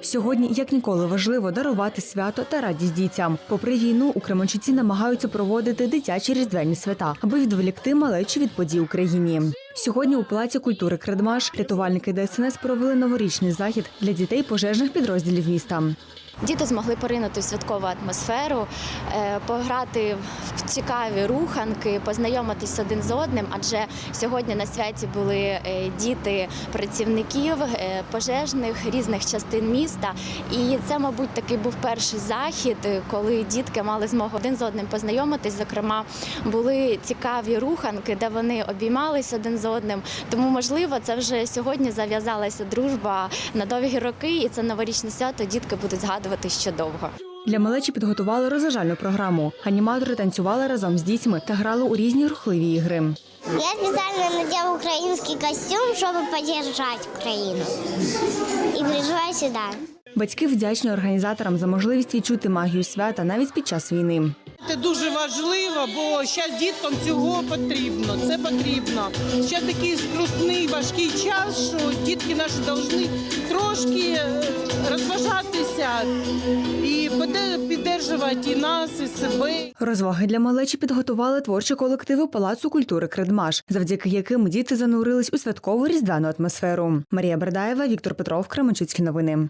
Сьогодні, як ніколи, важливо дарувати свято та радість дітям. Попри війну, у Кременчуці намагаються проводити дитячі різдвяні свята, аби відволікти малечі від подій Україні. Сьогодні у Палаці культури Кредмаш рятувальники ДСНС провели новорічний захід для дітей пожежних підрозділів міста. Діти змогли поринути в святкову атмосферу, е, пограти в цікаві руханки, познайомитись один з одним. Адже сьогодні на святі були е, діти працівників е, пожежних різних частин міста. І це, мабуть, такий був перший захід, коли дітки мали змогу один з одним познайомитись. Зокрема, були цікаві руханки, де вони обіймались один з одним. Тому, можливо, це вже сьогодні зав'язалася дружба на довгі роки, і це новорічне свято дітки будуть згадувати ще довго. Для малечі підготували розважальну програму. Аніматори танцювали разом з дітьми та грали у різні рухливі ігри. Я специально надел украинский костюм, чтобы поддержать Украину. И пришла сюда. Батьки вдячні організаторам за можливість відчути магію свята навіть під час війни. Це дуже важливо, бо зараз діткам цього потрібно. Це потрібно. Зараз такий скрутний, важкий час, що дітки наші повинні трошки е, розважатися і підтримувати і нас, і себе. Розваги для малечі підготували творчі колективи Палацу культури Кредмаш, завдяки яким діти занурились у святкову різдвяну атмосферу. Марія Бердаєва, Віктор Петров, Кременчуцькі новини.